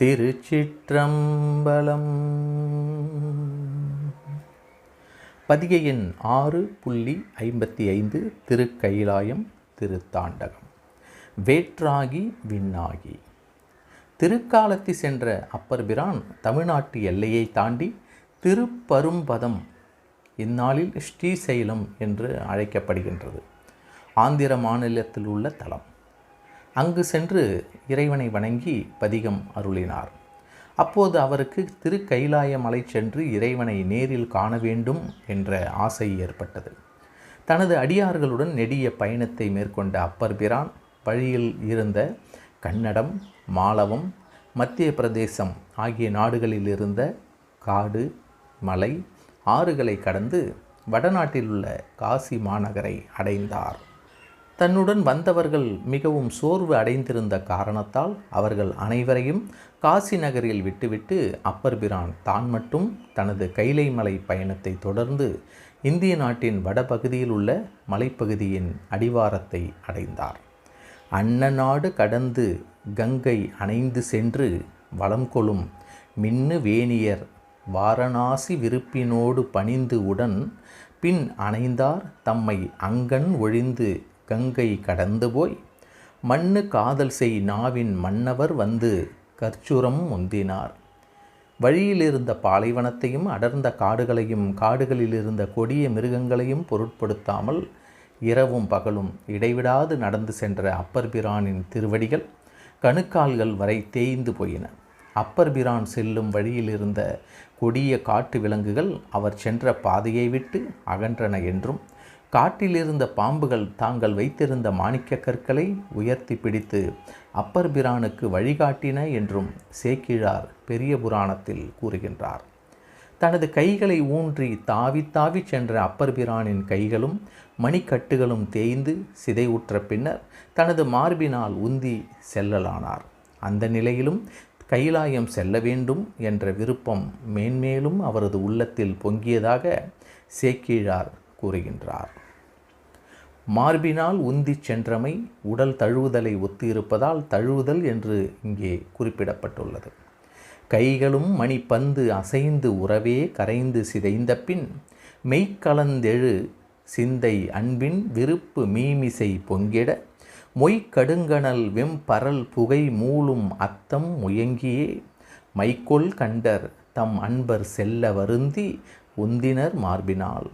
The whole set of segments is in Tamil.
திருச்சிற்றம்பலம். பதிகை எண் ஆறு புள்ளி ஐம்பத்தி ஐந்து திருக்கைலாயம் திருத்தாண்டகம். வேற்றாகி விண்ணாகி. திருக்காலத்தி சென்ற அப்பர் பிரான் தமிழ்நாட்டு எல்லையை தாண்டி திருப்பரும்பதம் இந்நாளில் ஸ்ரீசைலம் என்று அழைக்கப்படுகின்றது. ஆந்திர மாநிலத்தில் உள்ள தலம். அங்கு சென்று இறைவனை வணங்கி பதிகம் அருளினார். அப்போது அவருக்கு திருக்கைலாய மலை சென்று இறைவனை நேரில் காண வேண்டும் என்ற ஆசை ஏற்பட்டது. தனது அடியார்களுடன் நெடிய பயணத்தை மேற்கொண்ட அப்பர் பிரான் வழியில் இருந்த கன்னடம் மாலவம் மத்திய பிரதேசம் ஆகிய நாடுகளில் இருந்த காடு மலை ஆறுகளை கடந்து வடநாட்டில் உள்ள காசி மாநகரை அடைந்தார். தன்னுடன் வந்தவர்கள் மிகவும் சோர்வு அடைந்திருந்த காரணத்தால் அவர்கள் அனைவரையும் காசி நகரில் விட்டுவிட்டு அப்பர் பிரான் தான் மட்டும் தனது கைலை மலை பயணத்தை தொடர்ந்து இந்திய நாட்டின் வடபகுதியில் உள்ள மலைப்பகுதியின் அடிவாரத்தை அடைந்தார். அன்னநாடு கடந்து கங்கை அணைந்து சென்று வளம் கொளும் மின்னு வேணியர் வாரணாசி விருப்பினோடு பணிந்து உடன் பின் அணைந்தார் தம்மை அங்கன் ஒழிந்து கங்கை கடந்து போய் மண்ணு காதல் செய் நாவின் மன்னவர் வந்து கற்சுரம் முந்தினார். வழியில் இருந்த பாலைவனத்தையும் அடர்ந்த காடுகளையும் காடுகளில் இருந்த கொடிய மிருகங்களையும் பொருட்படுத்தாமல் இரவும் பகலும் இடைவிடாது நடந்து சென்ற அப்பர் பிரானின் திருவடிகள் கணுக்கால்கள் வரை தேய்ந்து போயின. அப்பர் பிரான் செல்லும் வழியில் இருந்த கொடிய காட்டு விலங்குகள் அவர் சென்ற பாதையை விட்டு அகன்றன என்றும் காட்டிலிருந்த பாம்புகள் தாங்கள் வைத்திருந்த மாணிக்க கற்களை உயர்த்தி பிடித்து அப்பர் பிரானுக்கு வழிகாட்டின என்றும் சேக்கிழார் பெரிய புராணத்தில் கூறுகின்றார். தனது கைகளை ஊன்றி தாவி தாவி சென்ற அப்பர் பிரானின் கைகளும் மணிக்கட்டுகளும் தேய்ந்து சிதைவுற்ற பின்னர் தனது மார்பினால் உந்தி செல்லலானார். அந்த நிலையிலும் கைலாயம் செல்ல வேண்டும் என்ற விருப்பம் மேன்மேலும் அவரது உள்ளத்தில் பொங்கியதாக சேக்கிழார் கூறுகின்றார். மார்பினால் உந்திச் சென்றமை உடல் தழுவுதலை ஒத்திருப்பதால் தழுவுதல் என்று இங்கே குறிப்பிடப்பட்டுள்ளது. கைகளும் மணிப்பந்து அசைந்து உறவே கரைந்து சிதைந்த பின் மெய்க்கலந்தெழு சிந்தை அன்பின் விருப்பு மீமிசை பொங்கிட மொய்க்கடுங்கணல் வெம்பரல் புகை மூளும் அத்தம் முயங்கியே. மைக்கொள் கண்டர் தம் அன்பர் செல்ல வருந்தி உந்தினர் மார்பினால்.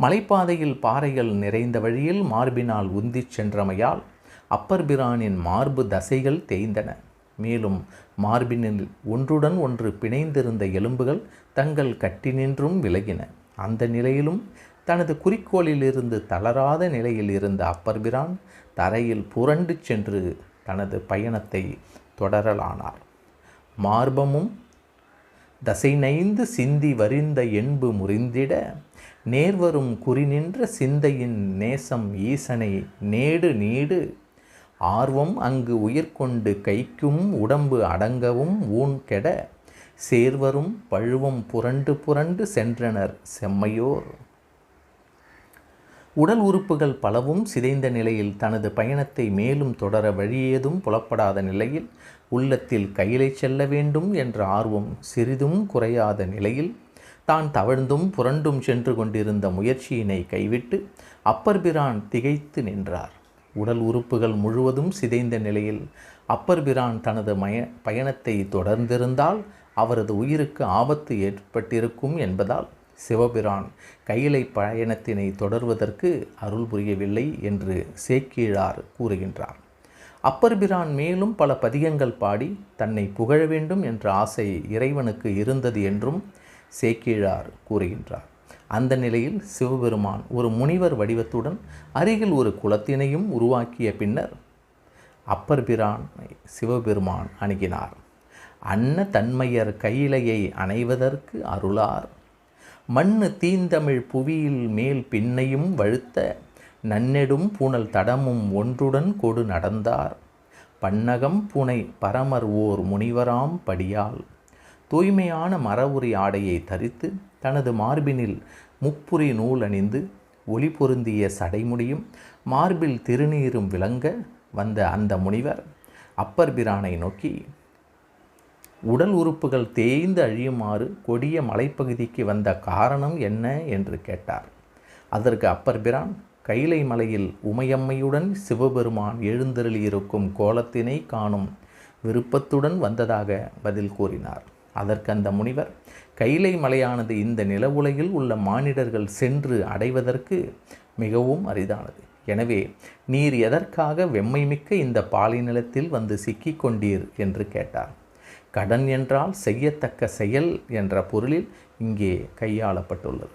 மலைப்பாதையில் பாறைகள் நிறைந்த வழியில் மார்பினால் உந்திச் சென்றமையால் அப்பர் பிரானின் மார்பு தசைகள் தேய்ந்தன. மேலும் மார்பினில் ஒன்றுடன் ஒன்று பிணைந்திருந்த எலும்புகள் தங்கள் கட்டினின்றும் விலகின. அந்த நிலையிலும் தனது குறிக்கோளிலிருந்து தளராத நிலையில் இருந்த அப்பர் பிரான் தரையில் புரண்டு சென்று தனது பயணத்தை தொடரலானார். மார்பமும் தசை நைந்து சிந்தி வரிந்த என்பு முறிந்திட நேர்வரும் குறிநின்ற சிந்தையின் நேசம் ஈசனை நேடு நீடு. ஆர்வம் அங்கு உயிர்கொண்டு கைக்கும் உடம்பு அடங்கவும் ஊன் கெட. சேர்வரும் பழுவும் புரண்டு புரண்டு சென்றனர் செம்மையோர். உடல் உறுப்புகள் பலவும் சிதைந்த நிலையில் தனது பயணத்தை மேலும் தொடர வழியேதும் புலப்படாத நிலையில் உள்ளத்தில் கையிலை செல்ல வேண்டும் என்ற ஆர்வம் சிறிதும் குறையாத நிலையில் தான் தவழ்ந்தும் புரண்டும் சென்று கொண்டிருந்த முயற்சியினை கைவிட்டு அப்பர் பிரான் திகைத்து நின்றார். உடல் உறுப்புகள் முழுவதும் சிதைந்த நிலையில் அப்பர் பிரான் தனது மய பயணத்தை தொடர்ந்திருந்தால் அவரது உயிருக்கு ஆபத்து ஏற்பட்டிருக்கும் என்பதால் சிவபிரான் கையிலை பயணத்தினை தொடர்வதற்கு அருள் புரியவில்லை என்று சேக்கீழார் கூறுகின்றார். அப்பர் பிரான் மேலும் பல பதிகங்கள் பாடி தன்னை புகழ வேண்டும் என்ற ஆசை இறைவனுக்கு இருந்தது என்றும் சேக்கிழார் கூறுகின்றார். அந்த நிலையில் சிவபெருமான் ஒரு முனிவர் வடிவத்துடன் அருகில் ஒரு குலத்தினையும் உருவாக்கிய பின்னர் அப்பர் பிரானை சிவபெருமான் அணுகினார். அன்ன தன்மையர் கையிலையை அணைவதற்கு அருளார். மண்ணு தீந்தமிழ் புவியில் மேல் பின்னையும் வழுத்த நன்னெடும் பூனல் தடமும் ஒன்றுடன் கொடு நடந்தார். பன்னகம் புனை பரமர் ஓர் முனிவராம் படியால் தூய்மையான மரவுரி ஆடையை தரித்து தனது மார்பினில் முப்புரி நூல் அணிந்து ஒளி பொருந்திய சடைமுடியும் மார்பில் திருநீரும் விளங்க வந்த அந்த முனிவர் அப்பர் பிரானை நோக்கி உடல் உறுப்புகள் தேய்ந்து அழியுமாறு கொடிய மலைப்பகுதிக்கு வந்த காரணம் என்ன என்று கேட்டார். அதற்கு அப்பர் பிரான் கைலை மலையில் உமையம்மையுடன் சிவபெருமான் எழுந்தருளியிருக்கும் கோலத்தினை காணும் விருப்பத்துடன் வந்ததாக பதில் கூறினார். அதற்கு அந்த முனிவர் கைலை மலையானது இந்த நிலவுலையில் உள்ள மானிடர்கள் சென்று அடைவதற்கு மிகவும் அரிதானது. எனவே நீர் எதற்காக வெம்மைமிக்க இந்த பாலைநிலத்தில் வந்து சிக்கிக் கொண்டீர்? என்று கேட்டார். கடன் என்றால் செய்யத்தக்க செயல் என்ற பொருளில் இங்கே கையாளப்பட்டுள்ளது.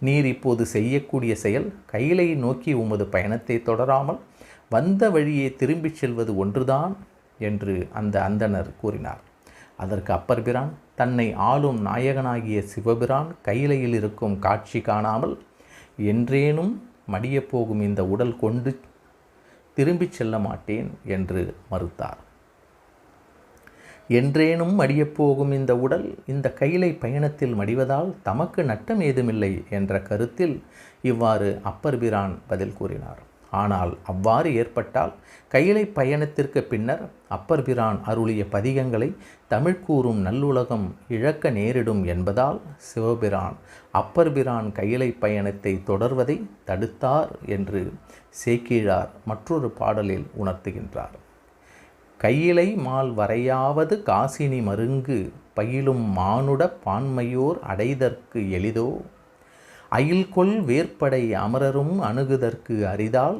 நீர் இப்போது செய்யக்கூடிய செயல் கையிலை நோக்கி உமது பயணத்தை தொடராமல் வந்த வழியே திரும்பிச் செல்வது ஒன்றுதான்? என்று அந்த அந்தணர் கூறினார். அதற்கு அப்பர் பிரான் தன்னை ஆளும் நாயகனாகிய சிவபிரான் கையிலையில் இருக்கும் காட்சி காணாமல் என்றேனும் மடியப் போகும் இந்த உடல் கொண்டு திரும்பிச் செல்ல மாட்டேன் என்று மறுத்தார். என்றேனும் மடியப் போகும் இந்த உடல் இந்த கையிலை பயணத்தில் மடிவதால் தமக்கு நட்டம் ஏதுமில்லை என்ற கருத்தில் இவ்வாறு அப்பர் பிரான் பதில் கூறினார். ஆனால் அவ்வாறு ஏற்பட்டால் கையிலை பயணத்திற்கு பின்னர் அப்பர் பிரான் அருளிய பதிகங்களை தமிழ் கூறும் நல்லுலகம் இழக்க நேரிடும் என்பதால் சிவபிரான் அப்பர் பிரான் கையிலை பயணத்தை தொடர்வதை தடுத்தார் என்று சேக்கிழார் மற்றொரு பாடலில் உணர்த்துகின்றார். கையிலை மால் வரையாவது காசினி மருங்கு பயிலும் மானுட பான்மையோர் அடைதற்கு எளிதோ? அயில்கொள் வேற்படை அமரரும் அணுகுதற்கு அரிதால்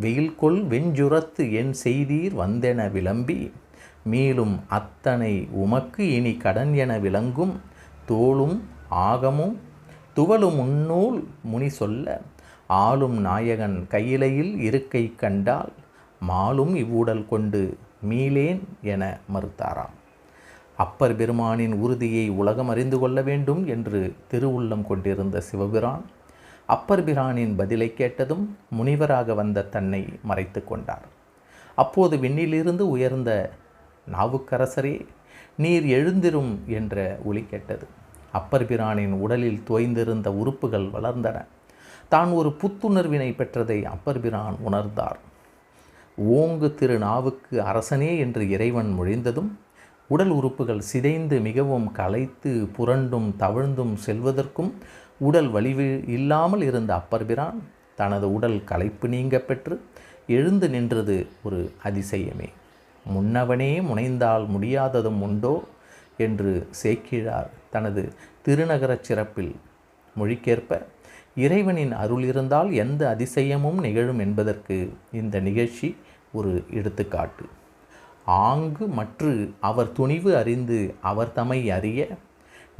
வெயில்கொள் வெஞ்சுரத்து என் செய்தீர் வந்தென விளம்பி மேலும் அத்தனை உமக்கு இனி கடன் என விளங்கும் தோளும் ஆகமும் துவலும் உன்னூல் முனி சொல்ல ஆளும் நாயகன் கையிலையில் இருக்கை கண்டால் மாலும் இவ்வுடல் கொண்டு மீளேன் என மறுத்தாராம். அப்பர் பெருமானின் உறுதியை உலகம் அறிந்து கொள்ள வேண்டும் என்று திருவுள்ளம் கொண்டிருந்த சிவபிரான் அப்பர் பிரானின் பதிலை கேட்டதும் முனிவராக வந்த தன்னை மறைத்து கொண்டார். அப்போது விண்ணிலிருந்து உயர்ந்த நாவுக்கரசரே நீர் எழுந்திரும் என்ற ஒலி கேட்டது. அப்பர் பிரானின் உடலில் தோய்ந்திருந்த உறுப்புகள் வளர்ந்தன. தான் ஒரு புத்துணர்வினை பெற்றதை அப்பர் பிரான் உணர்ந்தார். ஓங்கு திருநாவுக்கு அரசனே என்று இறைவன் மொழிந்ததும் உடல் உறுப்புகள் சிதைந்து மிகவும் களைத்து புரண்டும் தவழ்ந்தும் செல்வதற்கும் உடல் வலிவு இல்லாமல் இருந்த அப்பர் பிரான் தனது உடல் களைப்பு நீங்க பெற்று எழுந்து நின்றது ஒரு அதிசயமே. முன்னவனே முனைந்தால் முடியாததும் உண்டோ? என்று சேக்கிழார் தனது திருநகரச் சிறப்பில். மொழிக்கேற்ப இறைவனின் அருள் இருந்தால் எந்த அதிசயமும் நிகழும் என்பதற்கு இந்த நிகழ்ச்சி ஒரு எடுத்துக்காட்டு. ஆங்கு மற்று அவர் துணிவு அறிந்து அவர் தமை அறிய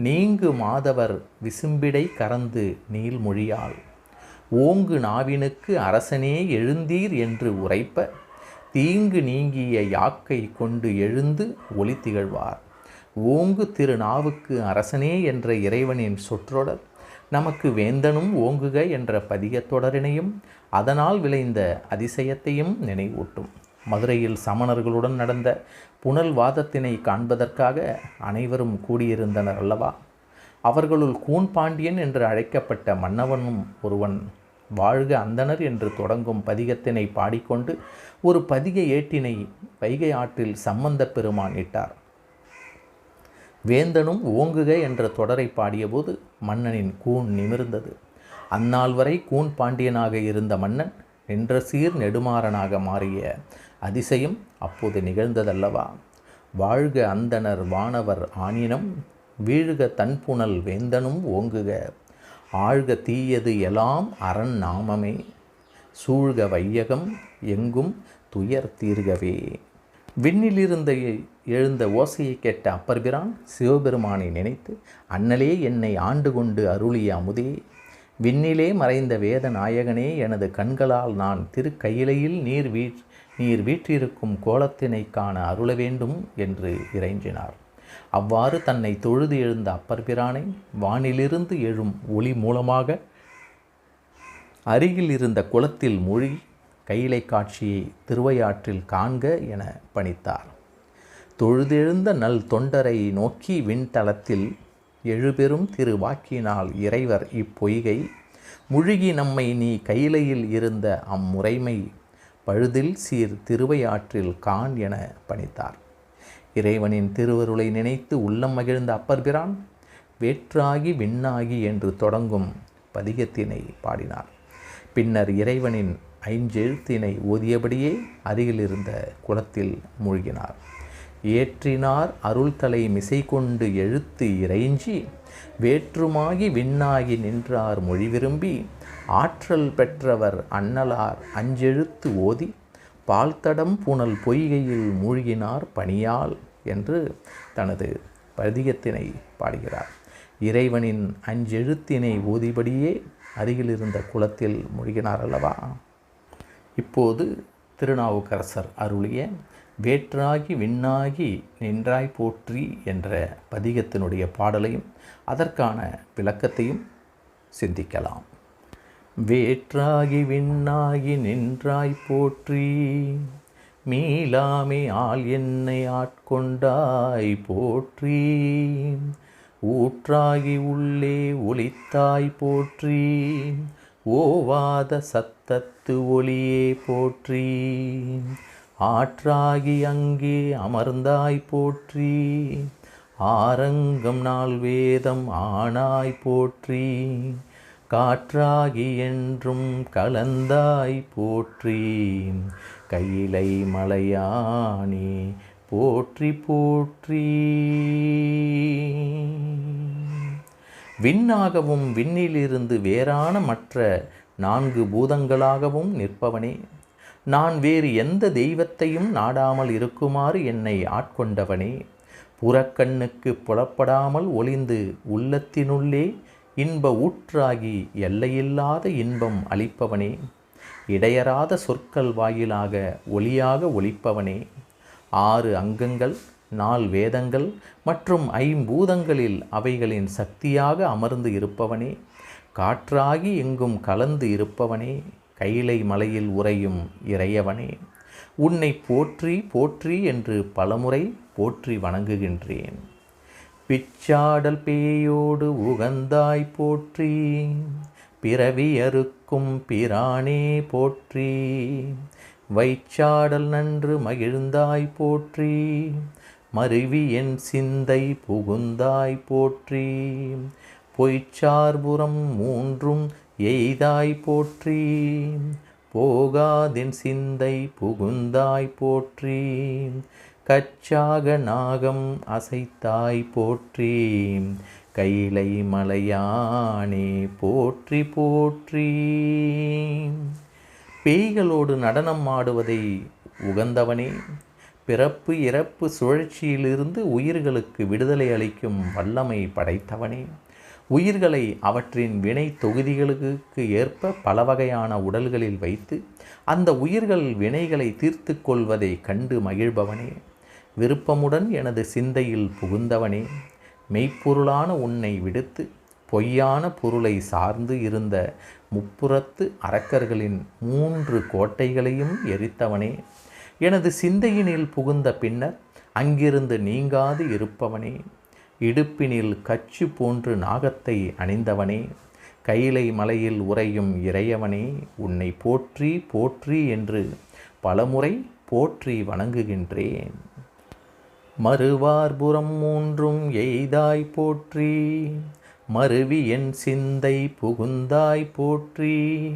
நீங்கு மாதவர் விசும்பிடை கறந்து நீள்மொழியால் ஓங்கு நாவினுக்கு அரசனே எழுந்தீர் என்று உரைப்ப தீங்கு நீங்கிய யாக்கை கொண்டு எழுந்து ஒளி திகழ்வார். ஓங்கு திருநாவுக்கு அரசனே என்ற இறைவனின் சொற்றொடர் நமக்கு வேந்தனும் ஓங்குக என்ற பதிகத் தொடரினையும் அதனால் விளைந்த அதிசயத்தையும் நினைவூட்டும். மதுரையில் சமணர்களுடன் நடந்த புனல் வாதத்தினை காண்பதற்காக அனைவரும் கூடியிருந்தனர் அல்லவா? அவர்களுள் கூன் பாண்டியன் என்று அழைக்கப்பட்ட மன்னவனும் ஒருவன் வாழ்க அந்தனர் என்று தொடங்கும் பதிகத்தினை பாடிக்கொண்டு ஒரு பதிக ஏட்டினை வைகை ஆற்றில் சம்பந்த பெருமான் இட்டார். வேந்தனும் ஓங்குக என்ற தொடரை பாடியபோது மன்னனின் கூன் நிமிர்ந்தது. அந்நாள் வரை கூன் பாண்டியனாக இருந்த மன்னன் நின்ற சீர் நெடுமாறனாக மாறிய அதிசயம் அப்போது நிகழ்ந்ததல்லவா? வாழ்க அந்தனர் வானவர் ஆனினம் வீழ்க தன்புணல் வேந்தனும் ஓங்குக. ஆழ்க தீயது எல்லாம் அரண் நாமமே. சூழ்க வையகம் எங்கும் துயர் தீர்கவே விண்ணிலிருந்த எழுந்த ஓசையை கேட்ட அப்பர்பிரான் சிவபெருமானை நினைத்து அண்ணலே என்னை ஆண்டு கொண்டு அருளிய அமுதே. விண்ணிலே மறைந்த வேத நாயகனே எனது கண்களால் நான் திருக்கையிலையில் நீர் வீழ் நீர் வீற்றிருக்கும் கோலத்தினை காண அருள வேண்டும் என்று இறைஞ்சினார். அவ்வாறு தன்னை தொழுது எழுந்த அப்பர்பிரானை வானிலிருந்து எழும் ஒளி மூலமாக அருகில் இருந்த குளத்தில் மூழ்கி கையிலை காட்சியை திருவையாற்றில் காண்க என பணித்தார். தொழுதெழுந்த நல் தொண்டரை நோக்கி விண்தளத்தில் எழுபெரும் திருவாக்கினால் இறைவர் இப்பொய்கை முழுகி நம்மை நீ கையிலையில் இருந்த அம்முறைமை பழுதில் சீர் திருவையாற்றில் கான் என பணித்தார். இறைவனின் திருவருளை நினைத்து உள்ளம் மகிழ்ந்த அப்பர் பிரான் வேற்றாகி விண்ணாகி என்று தொடங்கும் பதிகத்தினை பாடினார். பின்னர் இறைவனின் ஐஞ்செழுத்தினை ஓதியபடியே அருகிலிருந்த குளத்தில் மூழ்கினார். ஏற்றினார் அருள்தலை மிசை கொண்டு எழுத்து இறைஞ்சி வேற்றுமாகி விண்ணாகி நின்றார் மொழி விரும்பி ஆற்றல் பெற்றவர் அன்னலார் அஞ்செழுத்து ஓதி பால்தடம் புனல் பொய்கையில் மூழ்கினார் பணியால் என்று தனது பதிகத்தினை பாடுகிறார். இறைவனின் அஞ்செழுத்தினை ஓதிபடியே அருகில் இருந்த குளத்தில் மூழ்கினார் அல்லவா? இப்போது திருநாவுக்கரசர் அருளிய வேற்றாகி விண்ணாகி நின்றாய் போற்றி என்ற பதிகத்தினுடைய பாடலையும் அதற்கான விளக்கத்தையும் சிந்திக்கலாம். வேற்றாகி விண்ணாகி நின்றாய் போற்றி. மீளாமே ஆள் என்னை ஆட்கொண்டாய் போற்றி. ஊற்றாகி உள்ளே ஒளித்தாய் போற்றி. ஓவாத சத்தத்து ஒளியே போற்றி. ஆற்றாகி அங்கே அமர்ந்தாய் போற்றி. ஆரங்கம் நாள் வேதம் ஆனாய் போற்றி. காற்றாகி என்றும் கலந்தாய் போற்றி கையிலை மலையானே போற்றி போற்றி விண்ணாகவும் விண்ணிலிருந்து வேறான மற்ற நான்கு பூதங்களாகவும் நிற்பவனே. நான் வேறு எந்த தெய்வத்தையும் நாடாமல் இருக்குமாறு என்னை ஆட்கொண்டவனே. புறக்கண்ணுக்கு புலப்படாமல் ஒளிந்து உள்ளத்தினுள்ளே இன்ப ஊற்றாகி எல்லையில்லாத இன்பம் அளிப்பவனே. இடையராத சொற்கள் வாயிலாக ஒளியாக ஒளிப்பவனே ஆறு அங்கங்கள் நால் வேதங்கள் மற்றும் ஐம்பூதங்களில் அவைகளின் சக்தியாக அமர்ந்து இருப்பவனே. காற்றாகி எங்கும் கலந்து இருப்பவனே. கைலை மலையில் உறையும் இறையவனே. உன்னை போற்றி போற்றி என்று பலமுறை போற்றி வணங்குகின்றேன். பிச்சாடல் பேயோடு உகந்தாய் போற்றி. பிறவியறுக்கும் பிரானே போற்றி. வைச்சாடல் நன்று மகிழ்ந்தாய் போற்றி. மருவி என் சிந்தை புகுந்தாய் போற்றி. பொய்ச்சார்புறம் மூன்றும் எய்தாய் போற்றி. போகாதென் சிந்தை புகுந்தாய் போற்றி. கச்சாக நாகம் அசைத்தாய் போற்றி. கைலை மலையானே போற்றி போற்றி. பேய்களோடு நடனம் ஆடுவதை உகந்தவனே. பிறப்பு இறப்பு சுழற்சியிலிருந்து உயிர்களுக்கு விடுதலை அளிக்கும் வல்லமை படைத்தவனே. உயிர்களை அவற்றின் வினை தொகுதிகளுக்கு ஏற்ப பல வகையான உடல்களில் வைத்து அந்த உயிர்கள் வினைகளை தீர்த்து கொள்வதை கண்டு மகிழ்பவனே. விருப்பமுடன் எனது சிந்தையில் புகுந்தவனே மெய்ப்பொருளான உன்னை விடுத்து பொய்யான பொருளை சார்ந்து இருந்த முப்புறத்து அரக்கர்களின் மூன்று கோட்டைகளையும் எரித்தவனே எனது சிந்தையினில் புகுந்த பின்னர் அங்கிருந்து நீங்காது இருப்பவனே இடுப்பினில் கச்சு போன்று நாகத்தை அணிந்தவனே கைலை மலையில் உறையும் இறையவனே உன்னை போற்றி போற்றி என்று பலமுறை போற்றி வணங்குகின்றேன். மறுவார்புறம் மூன்றும் எய்தாய் போற்றி. மருவி என் சிந்தை புகுந்தாய் போற்றி.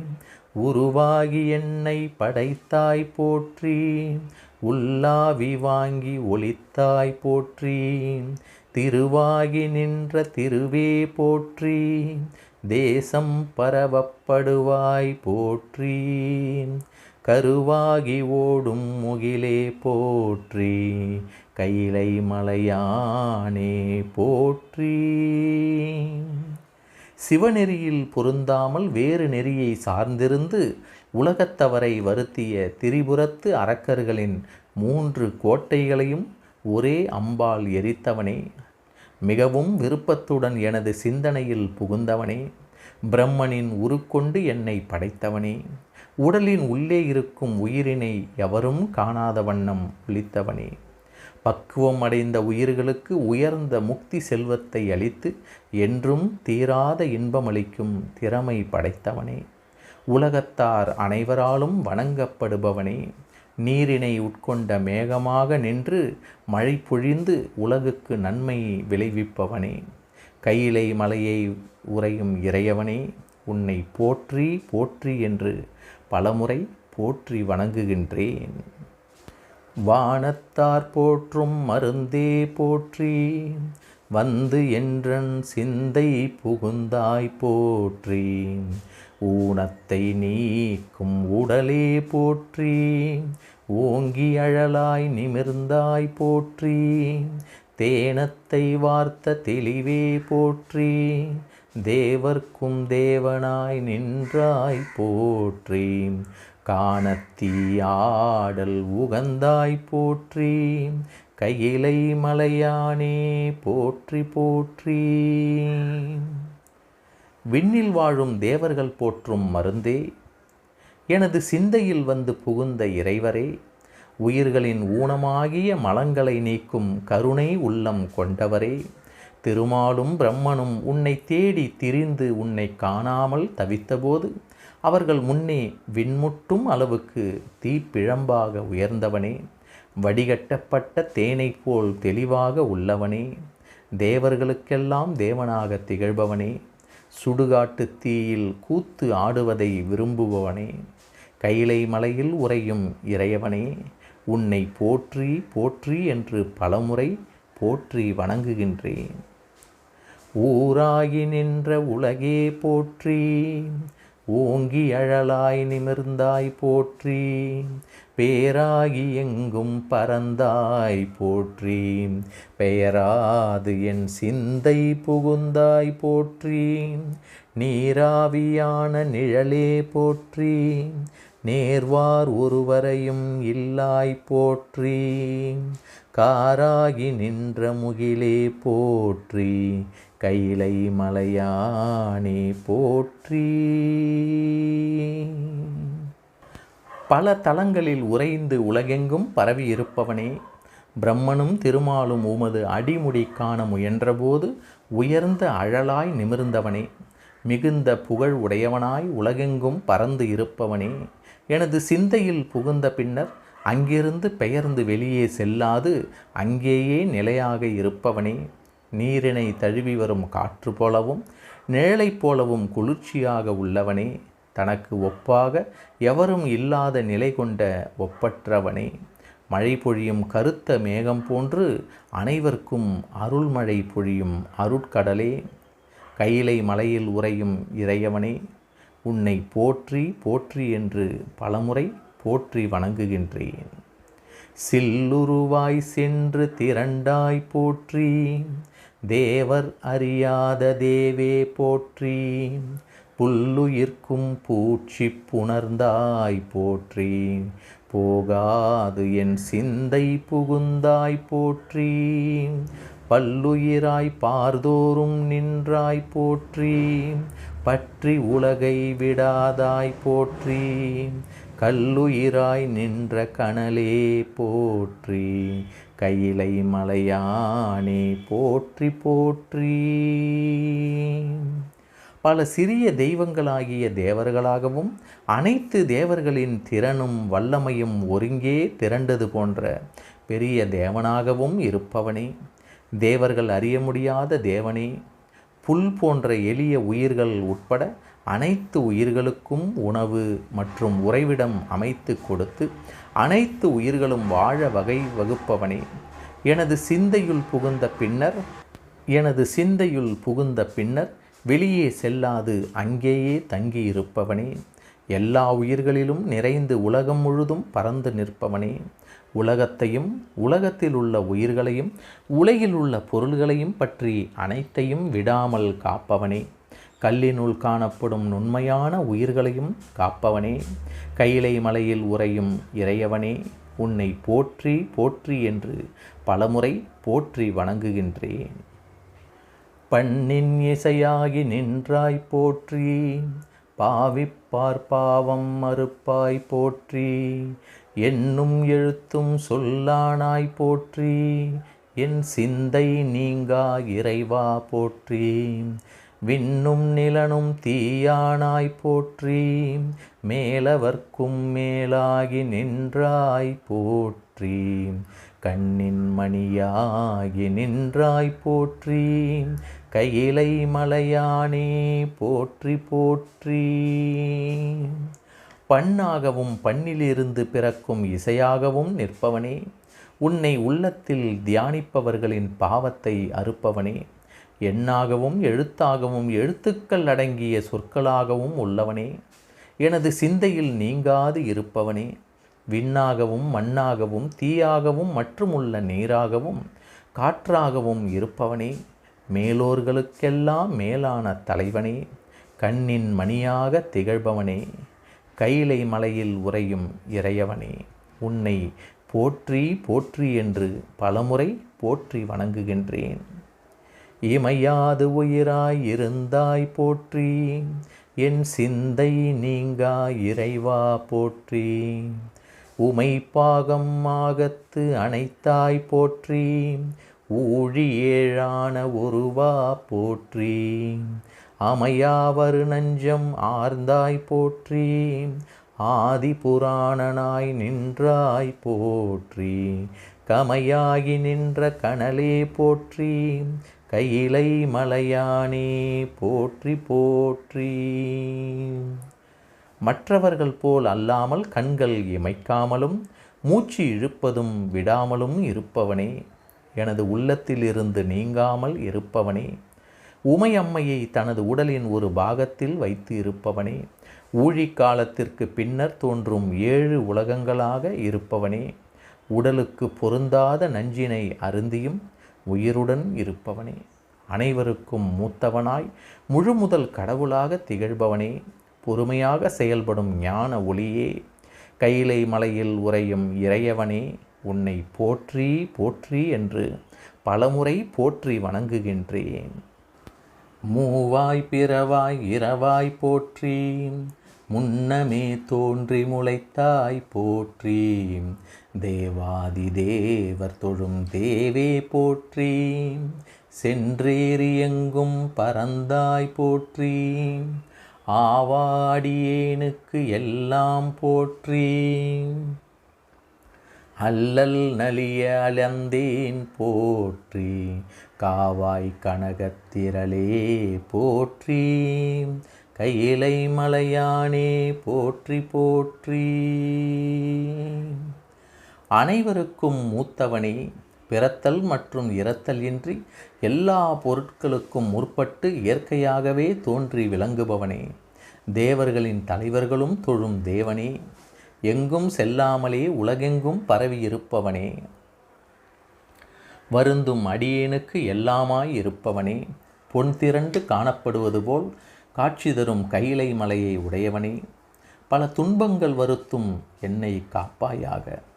உருவாகி என்னை படைத்தாய் போற்றி. உள்ளாவி வாங்கி ஒளித்தாய் போற்றி. திருவாகி நின்ற திருவே போற்றி. தேசம் பரவப்படுவாய் போற்றி. கருவாகி ஓடும் முகிலே போற்றி. கையிலை மலையானே போற்றி. சிவநெறியில் பொருந்தாமல் வேறு நெறியை சார்ந்திருந்து உலகத்தவரை வருத்திய திரிபுரத்து அரக்கர்களின் மூன்று கோட்டைகளையும் ஒரே அம்பால் எரித்தவனே. மிகவும் விருப்பத்துடன் எனது சிந்தனையில் புகுந்தவனே. பிரம்மனின் உருக்கொண்டு என்னை படைத்தவனே. உடலின் உள்ளே இருக்கும் உயிரினை எவரும் காணாத வண்ணம் ஒளித்தவனே பக்குவம் அடைந்த உயிர்களுக்கு உயர்ந்த முக்தி செல்வத்தை அளித்து என்றும் தீராத இன்பமளிக்கும் திறமை படைத்தவனே. உலகத்தார் அனைவராலும் வணங்கப்படுபவனே. நீரினை உட்கொண்ட மேகமாக நின்று மழை பொழிந்து உலகுக்கு நன்மை விளைவிப்பவனே. கையிலை மலையை உறையும் இறையவனே. உன்னை போற்றி போற்றி என்று பலமுறை போற்றி வணங்குகின்றேன். வானத்தார் போற்றும் மருந்தே போற்றி வந்து என்றன் சிந்தை புகுந்தாய் போற்றி. ஊனத்தை நீக்கும் உடலே போற்றி ஓங்கி அழலாய் நிமிர்ந்தாய் போற்றி. தேனத்தை வார்த்த தெளிவே போற்றி தேவர்க்கும் தேவனாய் நின்றாய் போற்றி. காணத்தீயாடல் உகந்தாய் போற்றி கையிலை மலையானே போற்றி போற்றி. விண்ணில் வாழும் தேவர்கள் போற்றும் மருந்தே எனது சிந்தையில் வந்து புகுந்த இறைவரே உயிர்களின் ஊனமாகிய மலங்களை நீக்கும் கருணை உள்ளம் கொண்டவரே. திருமாலும் பிரம்மனும் உன்னை தேடி திரிந்து உன்னை காணாமல் தவித்தபோது அவர்கள் முன்னே விண்முட்டும் அளவுக்கு தீப்பிழம்பாக உயர்ந்தவனே வடிகட்டப்பட்ட தேனைப் போல் தெளிவாக உள்ளவனே தேவர்களுக்கெல்லாம் தேவனாக திகழ்பவனே சுடுகாட்டு தீயில் கூத்து ஆடுவதை விரும்புபவனே கைலை மலையில் உறையும் இறையவனே உன்னை போற்றி போற்றி என்று பலமுறை போற்றி வணங்குகின்றேன். ஊராகி நின்ற உலகே போற்றி ஓங்கி அழலாய் நிமிர்ந்தாய் போற்றி. பேராகி எங்கும் பறந்தாய் போற்றி. பெயராது என் சிந்தை புகுந்தாய் போற்றி. நீராவியான நிழலே போற்றி. நேர்வார் ஒருவரையும் இல்லாய் போற்றி. காராகி நின்ற முகிலே போற்றி. கையிலை மலையானே போற்றி. பல தலங்களில் உறைந்து உலகெங்கும் பரவி இருப்பவனே பிரம்மனும் திருமாலும் உமது அடிமுடி காண முயன்றபோது உயர்ந்த அழலாய் நிமிர்ந்தவனே மிகுந்த புகழ் உடையவனாய் உலகெங்கும் பறந்து இருப்பவனே எனது சிந்தையில் புகுந்த பின்னர் அங்கிருந்து பெயர்ந்து வெளியே செல்லாது அங்கேயே நிலையாக இருப்பவனே. நீரினை தழுவி வரும் காற்று போலவும் நிழலைப் போலவும் குளிர்ச்சியாக உள்ளவனே தனக்கு ஒப்பாக எவரும் இல்லாத நிலை கொண்ட ஒப்பற்றவனே. மழை பொழியும் கருத்த மேகம் போன்று அனைவருக்கும் அருள்மழை பொழியும் அருட்கடலே. கையிலை மலையில் உறையும் இறையவனே உன்னை போற்றி போற்றி என்று பலமுறை போற்றி வணங்குகின்றேன். சில்லுருவாய் சென்று திரண்டாய் போற்றி தேவர் அறியாத தேவே போற்றி. புல்லுயிர்க்கும் பூச்சி புணர்ந்தாய் போற்றி. போகாது என் சிந்தை புகுந்தாய் போற்றி. பல்லுயிராய் பார்தோறும் நின்றாய் போற்றி. பற்றி உலகை விடாதாய் போற்றி. கல்லுயிராய் நின்ற கனலே போற்றி. கையிலை மலையானே போற்றி போற்றி. பல சிறிய தெய்வங்களாகிய தேவர்களாகவும் அனைத்து தேவர்களின் திறனும் வல்லமையும் ஒருங்கே திரண்டது போன்ற பெரிய தேவனாகவும் இருப்பவனே. தேவர்கள் அறிய முடியாத தேவனே. புல் போன்ற எளிய உயிர்கள் உட்பட அனைத்து உயிர்களுக்கும் உணவு மற்றும் உறைவிடம் அமைத்து கொடுத்து அனைத்து உயிர்களும் வாழ வகை வகுப்பவனே. எனது சிந்தையுள் புகுந்த பின்னர் எனது சிந்தையுள் புகுந்த பின்னர் வெளியே செல்லாது அங்கேயே தங்கியிருப்பவனே. எல்லா உயிர்களிலும் நிறைந்து உலகம் முழுதும் பறந்து நிற்பவனே. உலகத்தையும் உலகத்தில் உள்ள உயிர்களையும் உலகில் உள்ள பொருள்களையும் பற்றி அனைத்தையும் விடாமல் காப்பவனே. கல்லினுள் காணப்படும் நுண்மையான உயிர்களையும் காப்பவனே. கையிலை மலையில் உறையும் இறையவனே உன்னை போற்றி போற்றி என்று பலமுறை போற்றி வணங்குகின்றேன். பண்ணின் இசையாகி நின்றாய் போற்றி பாவிப்பார் பாவம் மறுப்பாய் போற்றி என்னும் எழுத்தும் சொல்லானாய் போற்றி என் சிந்தை நீங்கா இறைவா போற்றி. விண்ணும் நிலனும் தீயானாய் போற்றி மேலவர்க்கும் மேலாகி நின்றாய் போற்றி. கண்ணின் மணியாகி நின்றாய் போற்றி கையிலை மலையானே போற்றி போற்றி. பண்ணாகவும் பண்ணிலிருந்து பிறக்கும் இசையாகவும் நிற்பவனே உன்னை உள்ளத்தில் தியானிப்பவர்களின் பாவத்தை அறுப்பவனே. எண்ணாகவும் எழுத்தாகவும் எழுத்துக்கள் அடங்கிய சொற்களாகவும் உள்ளவனே. எனது சிந்தையில் நீங்காது இருப்பவனே. விண்ணாகவும் மண்ணாகவும் தீயாகவும் மற்றும் உள்ள நீராகவும் காற்றாகவும் இருப்பவனே. மேலோர்களுக்கெல்லாம் மேலான தலைவனே. கண்ணின் மணியாக திகழ்பவனே. கைலை மலையில் உறையும் இறையவனே. உன்னை போற்றி போற்றி என்று பலமுறை போற்றி வணங்குகின்றேன். இமையாது உயிராய் இருந்தாய் போற்றி. என் சிந்தை நீங்கா இறைவா போற்றி. உமை பாகம் ஆகத்து அனைத்தாய் போற்றி. ஊழி ஏழான ஒருவா போற்றி. அமையாவரு நஞ்சம் ஆர்ந்தாய் போற்றி. ஆதி புராணனாய் நின்றாய் போற்றி. கமையாகி நின்ற கனலே போற்றி. கையிலை மலையானே போற்றி போற்றி. மற்றவர்கள் போல் அல்லாமல் கண்கள் இமைக்காமலும் மூச்சு இழுப்பதும் விடாமலும் இருப்பவனே. எனது உள்ளத்திலிருந்து நீங்காமல் இருப்பவனே. உமையம்மையை தனது உடலின் ஒரு பாகத்தில் வைத்து இருப்பவனே ஊழிக்காலத்திற்கு பின்னர் தோன்றும் ஏழு உலகங்களாக இருப்பவனே. உடலுக்கு பொருந்தாத நஞ்சினை அருந்தியும் உயிருடன் இருப்பவனே அனைவருக்கும் மூத்தவனாய் முழு முதல் கடவுளாக திகழ்பவனே பொறுமையாக செயல்படும் ஞான ஒளியே கைலை மலையில் உறையும் இறையவனே உன்னை போற்றி போற்றி என்று பலமுறை போற்றி வணங்குகின்றேன். மூவாய் பிறவாய் இரவாய் போற்றி முன்னமே தோன்றி முளைத்தாய் போற்றி தேவாதி தேவர் தொழும் தேவே போற்றி. சென்றேறியெங்கும் பரந்தாய் போற்றி. ஆவாடியேனுக்கு எல்லாம் போற்றி. அல்லல் நலிய அலந்தேன் போற்றி. காவாய் கனகத்திரளே போற்றி. கையிலை மலையானே போற்றி போற்றி. அனைவருக்கும் மூத்தவனே பிறத்தல் மற்றும் இறத்தல் இன்றி எல்லா பொருட்களுக்கும் முற்பட்டு இயற்கையாகவே தோன்றி விளங்குபவனே. தேவர்களின் தலைவர்களும் தொழும் தேவனே. எங்கும் செல்லாமலே உலகெங்கும் பரவியிருப்பவனே. வருந்தும் அடியேனுக்கு எல்லாமாய் இருப்பவனே. பொன் திரண்டு காணப்படுவது போல் காட்சி தரும் கைலை மலையை உடையவனே. பல துன்பங்கள் வருத்தும் என்னை காப்பாயாக.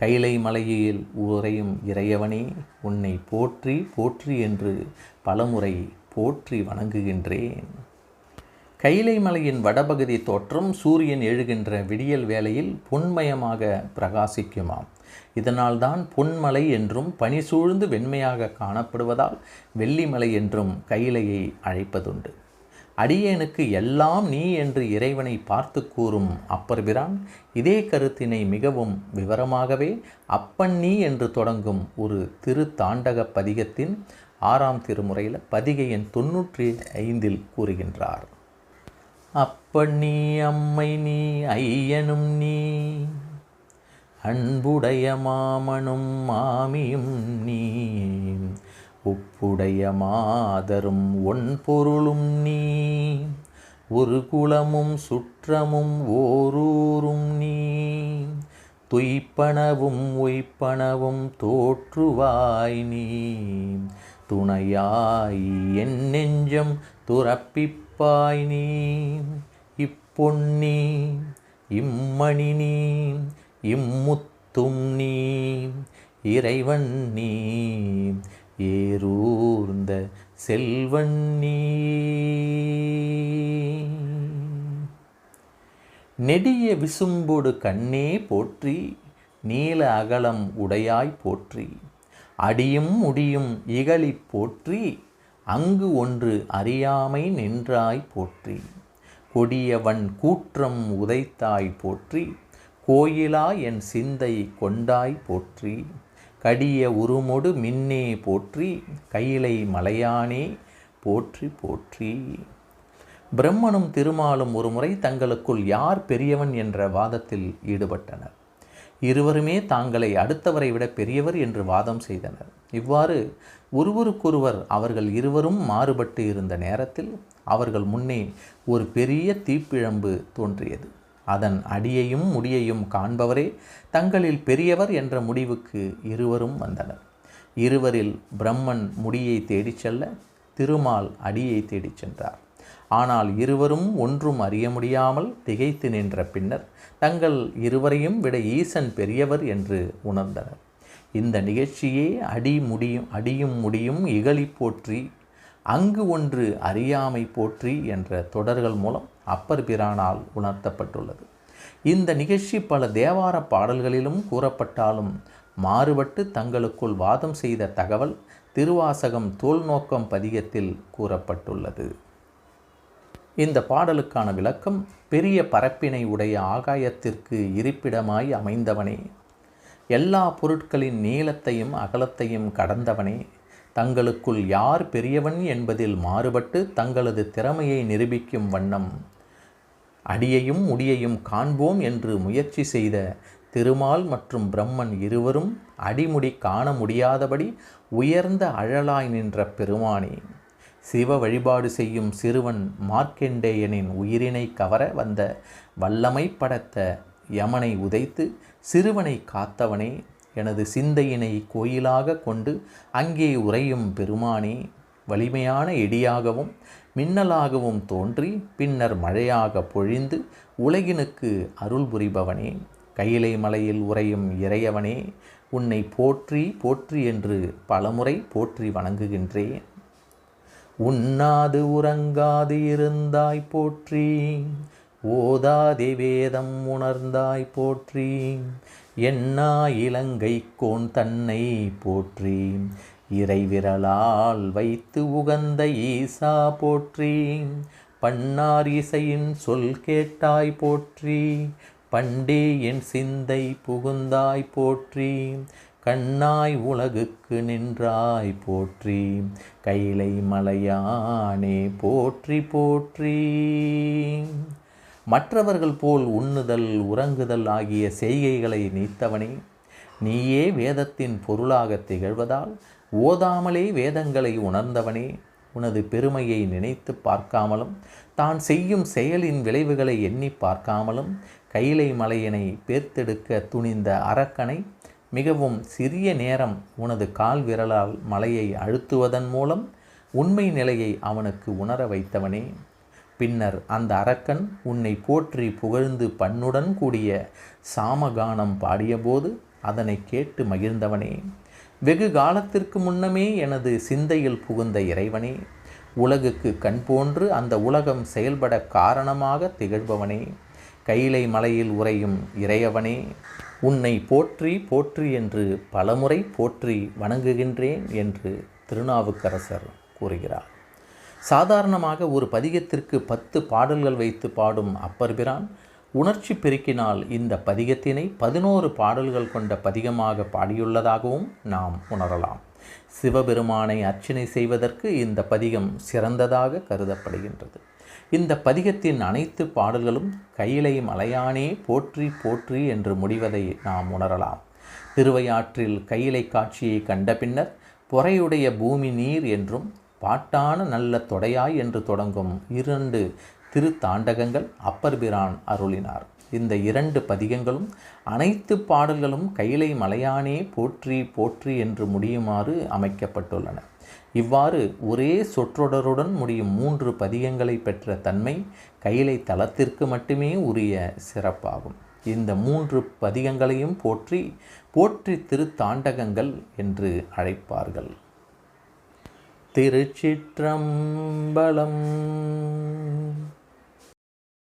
கைலை மலையில் உறையும் இறையவனே உன்னை போற்றி போற்றி என்று பலமுறை போற்றி வணங்குகின்றேன். கைலை மலையின் வடபகுதி தோற்றம் சூரியன் எழுகின்ற விடியல் வேளையில் பொன்மயமாக பிரகாசிக்குமாம். இதனால்தான் பொன்மலை என்றும் பனி சூழ்ந்து வெண்மையாக காணப்படுவதால் வெள்ளிமலை என்றும் கைலையை அழைப்பதுண்டு. அடியேனுக்கு எல்லாம் நீ என்று இறைவனை பார்த்து கூறும் அப்பர் பிரான் இதே கருத்தினை மிகவும் விவரமாகவே அப்பன் நீ என்று தொடங்கும் ஒரு திருத்தாண்டக பதிகத்தின் ஆறாம் திருமுறையில் பதிகையின் தொன்னூற்றி ஐந்தில் கூறுகின்றார். அப்பன் நீ அம்மை நீ ஐயனும் நீ அன்புடைய மாமனும் மாமியும் நீ உப்புடைய மாதரும் ஒன் பொருளும் நீ. ஒரு குலமும் சுற்றமும் ஓரூரும் நீ. துய்ப்பனவும் ஒய்ப்பனவும் தோற்றுவாய் நீ. துணையாய் என் நெஞ்சம் துறப்பிப்பாய் நீ. இப்பொன்னி இம்மணி நீ இம்முத்தும் நீ. இறைவன் நீ ஏரூர்ந்த செல்வன் நீ. நெடிய விசும்போடு கண்ணே போற்றி நீல அகலம் உடையாய் போற்றி. அடியும் முடியும் இகழி போற்றி அங்கு ஒன்று அறியாமை நின்றாய் போற்றி. கொடியவன் கூற்றம் உதைத்தாய் போற்றி கோயிலா என் சிந்தை கொண்டாய் போற்றி. கடிய உருமொடு மின்னே போற்றி கையிலை மலையானே போற்றி போற்றி. பிரம்மனும் திருமாலும் ஒருமுறை தங்களுக்குள் யார் பெரியவன் என்ற வாதத்தில் ஈடுபட்டனர். இருவருமே தாங்களை அடுத்தவரை விட பெரியவர் என்று வாதம் செய்தனர். இவ்வாறு ஒருவருக்கொருவர் அவர்கள் இருவரும் மாறுபட்டு இருந்த நேரத்தில் அவர்கள் முன்னே ஒரு பெரிய தீப்பிழம்பு தோன்றியது. அதன் அடியையும் முடியையும் காண்பவரே தங்களில் பெரியவர் என்ற முடிவுக்கு இருவரும் வந்தனர். இருவரில் பிரம்மன் முடியை தேடிச் செல்ல திருமால் அடியை தேடிச் சென்றார். ஆனால் இருவரும் ஒன்றும் அறிய முடியாமல் திகைத்து நின்ற பின்னர் தங்கள் இருவரையும் விட ஈசன் பெரியவர் என்று உணர்ந்தனர். இந்த நிகழ்ச்சியே அடி முடியும் அடியும் முடியும் இகழி போற்றி அங்கு ஒன்று அறியாமை போற்றி என்ற தொடர்கள் மூலம் அப்பர் பிரானால் உணர்த்தப்பட்டுள்ளது. இந்த நிகழ்ச்சி பல தேவார பாடல்களிலும் கூறப்பட்டாலும் மாறுபட்டு தங்களுக்குள் வாதம் செய்த தகவல் திருவாசகம் தோல்நோக்கம் பதிகத்தில் கூறப்பட்டுள்ளது. இந்த பாடலுக்கான விளக்கம் பெரிய பரப்பினை உடைய ஆகாயத்திற்கு இருப்பிடமாய் அமைந்தவனே. எல்லா பொருட்களின் நீளத்தையும் அகலத்தையும் கடந்தவனே. தங்களுக்குள் யார் பெரியவன் என்பதில் மாறுபட்டு தங்களது திறமையை நிரூபிக்கும் வண்ணம் அடியையும் முடியையும் காண்போம் என்று முயற்சி செய்த திருமால் மற்றும் பிரம்மன் இருவரும் அடிமுடி காண முடியாதபடி உயர்ந்த அழலாய் நின்ற பெருமானே. சிவ வழிபாடு செய்யும் சிறுவன் மார்க்கெண்டேயனின் உயிரினை கவர வந்த வல்லமை படத்த யமனை உதைத்து சிறுவனை காத்தவனே எனது சிந்தையினை கோயிலாக கொண்டு அங்கே உறையும் பெருமானே வலிமையான எடியாகவும் மின்னலாகவும் தோன்றி பின்னர் மழையாக பொழிந்து உலகினுக்கு அருள் புரிபவனே. கையிலை மலையில் உறையும் இறையவனே உன்னை போற்றி போற்றி என்று பலமுறை போற்றி வணங்குகின்றேன். உண்ணாது உறங்காது இருந்தாய் போற்றி ஓதாதே வேதம் உணர்ந்தாய் போற்றி என்னா இலங்கை கோன் தன்னை போற்றி. இறைவிரலால் வைத்து உகந்த ஈசா போற்றி. பன்னார் இசையின் சொல் கேட்டாய் போற்றி. பண்டே என் சிந்தை புகுந்தாய் போற்றி. கண்ணாய் உலகுக்கு நின்றாய் போற்றி. கைலை மலையானே போற்றி போற்றி. மற்றவர்கள் போல் உண்ணுதல் உறங்குதல் ஆகிய செய்கைகளை நீத்தவனே. நீயே வேதத்தின் பொருளாக திகழ்வதால் ஓதாமலே வேதங்களை உணர்ந்தவனே உனது பெருமையை நினைத்து பார்க்காமலும் தான் செய்யும் செயலின் விளைவுகளை எண்ணி பார்க்காமலும் கைலை மலையினை பேர்த்தெடுக்க துணிந்த அரக்கனை மிகவும் சிறிய நேரம் உனது கால் விரலால் மலையை அழுத்துவதன் மூலம் உண்மை நிலையை அவனுக்கு உணர வைத்தவனே. பின்னர் அந்த அரக்கன் உன்னை போற்றி புகழ்ந்து பண்ணுடன் கூடிய சாமகானம் பாடியபோது அதனை கேட்டு மகிழ்ந்தவனே. வெகு காலத்திற்கு முன்னமே எனது சிந்தையில் புகுந்த இறைவனே உலகுக்கு கண் போன்று அந்த உலகம் செயல்பட காரணமாக திகழ்பவனே கைலை மலையில் உறையும் இறையவனே உன்னை போற்றி போற்றி என்று பலமுறை போற்றி வணங்குகின்றேன் என்று திருநாவுக்கரசர் கூறுகிறார். சாதாரணமாக ஒரு பதிகத்திற்கு பத்து பாடல்கள் வைத்து பாடும் அப்பர்பிரான் உணர்ச்சி பெருக்கினால் இந்த பதிகத்தினை பதினோரு பாடல்கள் கொண்ட பதிகமாக பாடியுள்ளதாகவும் நாம் உணரலாம். சிவபெருமானை அர்ச்சனை செய்வதற்கு இந்த பதிகம் சிறந்ததாக கருதப்படுகின்றது. இந்த பதிகத்தின் அனைத்து பாடல்களும் கையிலை மலையானே போற்றி போற்றி என்று முடிவதை நாம் உணரலாம். திருவையாற்றில் கையிலை காட்சியை கண்ட பின்னர் பொறையுடைய பூமி நீர் என்றும் பாட்டான நல்ல தொடையாய் என்று தொடங்கும் இரண்டு திருத்தாண்டகங்கள் அப்பர்பிரான் அருளினார். இந்த இரண்டு பதிகங்களும் அனைத்து பாடல்களும் கைலை மலையானே போற்றி போற்றி என்று முடியுமாறு அமைக்கப்பட்டுள்ளன. இவ்வாறு ஒரே சொற்றொடருடன் முடியும் மூன்று பதிகங்களை பெற்ற தன்மை கைலை தளத்திற்கு மட்டுமே உரிய சிறப்பாகும். இந்த மூன்று பதிகங்களையும் போற்றி போற்றி திருத்தாண்டகங்கள் என்று அழைப்பார்கள். திருச்சிற்றம்பலம்